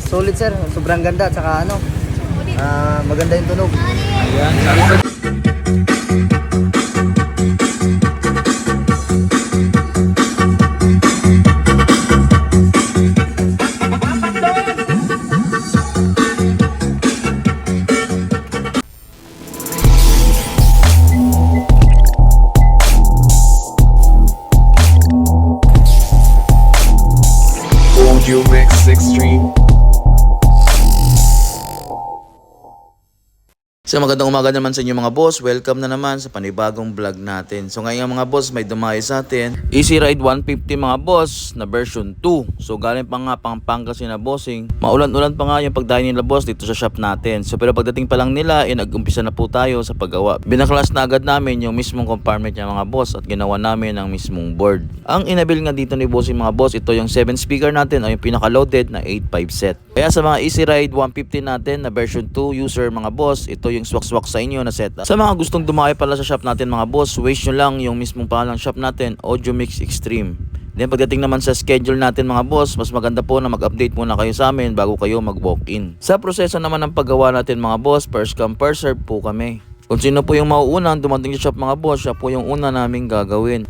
solid sir. Sobrang ganda. Tsaka ano, ah, maganda yung tunog. Ayan, sabi. So magandang umaga naman sa inyo mga boss. Welcome na naman sa panibagong vlog natin. So ngayon mga boss may dumayo sa atin. Easy Ride 150 mga boss na version 2. So galing pa nga Pampanga si na bossing. Maulan-ulan pa nga yung pagdayo nila boss dito sa shop natin. So pero pagdating pa lang nila, eh, nag-umpisa na po tayo sa paggawa. Binaklas na agad namin yung mismong compartment niya mga boss at ginawa namin ang mismong board. Ang inabil nga dito ni bossing mga boss, ito yung 7 speaker natin o yung pinaka-loaded na 8.5 set. Kaya sa mga Easy Ride 150 natin na version 2 user mga boss, ito yung swak-swak sa inyo na setup. Sa mga gustong dumayo pala sa shop natin mga boss, wish nyo lang yung mismong pangalang shop natin, Audio Mix Extreme. Then pagdating naman sa schedule natin mga boss, mas maganda po na mag-update muna kayo sa amin bago kayo mag-walk-in. Sa proseso naman ng paggawa natin mga boss, first come first serve po kami. Kung sino po yung mauunang dumating sa shop mga boss, siya po yung una naming gagawin.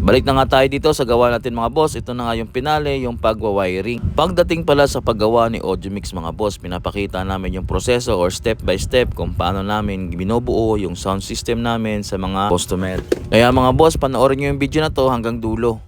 Balik na nga tayo dito sa gawa natin mga boss. Ito na nga yung pinale, yung pagwa-wiring. Pagdating pala sa paggawa ni Audio Mix mga boss, pinapakita namin yung proseso or step by step kung paano namin binubuo yung sound system namin sa mga customer. Kaya mga boss, panoorin nyo yung video na to hanggang dulo.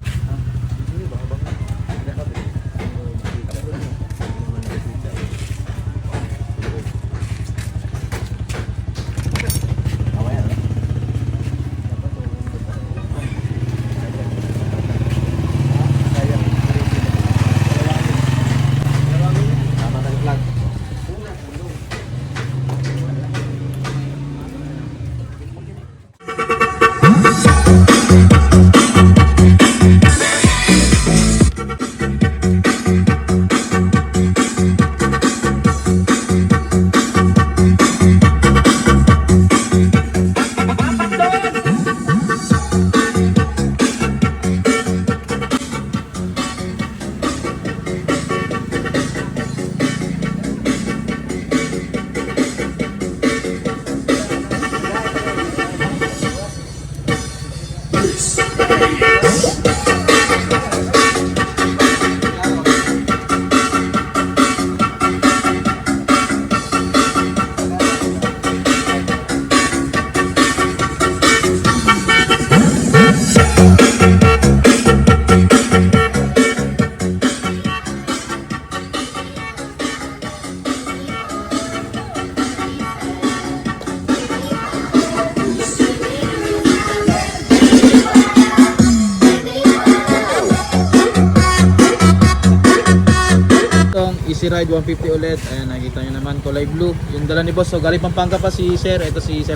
Easy Ride 150 ulit. Ayan, nakikita nyo naman, kulay blue. Yung dala ni boss. So, galing Pampanga pa si Sir. Ito si Sir.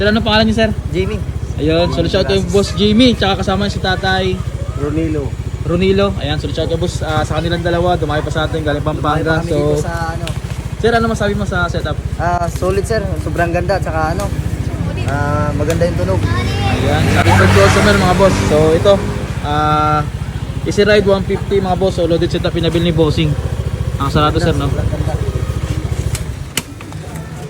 Sir, ano pangalan niyo, Sir? Jamie. Ayun, so shout out kay Boss Jimmy. Tsaka kasama si Tatay Ronilo. Ronilo. Ayan, so shout out kay Boss ah, sa kanilang dalawa. Dumayo pa sa atin, galing Pampanga. So, sa ano, Sir, ano masabi mo sa setup? ah, solid sir. Sobrang ganda. Tsaka ano, ah, maganda yung tunog. Ayan, satisfied customer mga boss. So ito, ah Easy Ride 150 mga boss. So loaded setup pinabil ni Bossing. Ang sarado sir no.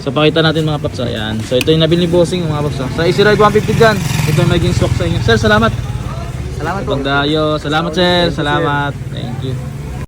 So pakita natin mga paps. Ayan. So ito yung nabil ni Bossing mga paps. oh. Sa Easy Ride 150 dyan. Ito yung naging swak sa inyo. Sir, salamat. Salamat po. Pagdayo. Salamat sir. Salamat. Thank you.